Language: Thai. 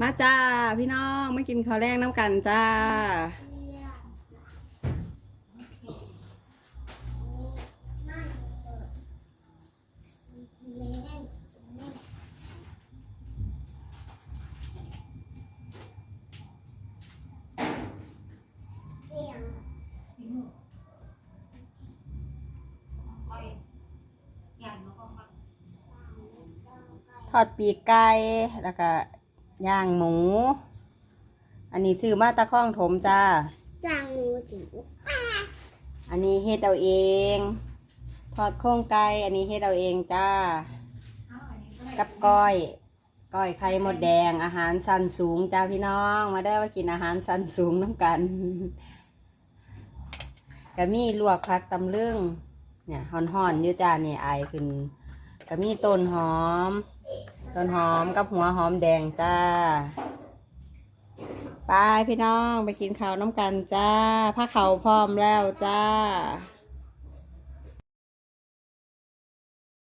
มาจ้าพี่น้องไม่กินข้าวแรงน้ำกันจ้า ทอดปีกไก่แล้วก็ ย่างหมู อันนี้ถือมาตะข้องถมจ้าจางงูจิ๋วอันนี้เฮ็ดเอาเอง ทอดโครงไก่อันนี้เฮ็ดเอาเองจ้า กับก้อย ก้อยไข่มดแดงอาหารสันสูงจ้าพี่น้อง มาได้อมากินอาหารสันสูงน้ำกันก็มีลวกผักตำลึงเนี่ยห่อนๆอยู่จ้านี่ไอขึ้นก็มีต้นหอม ต้นหอมกับหัวหอมแดงจ้าไปพี่น้องไปกินข้าวน้ำกันจ้าผ้าเขาวพร้อมแล้วจ้า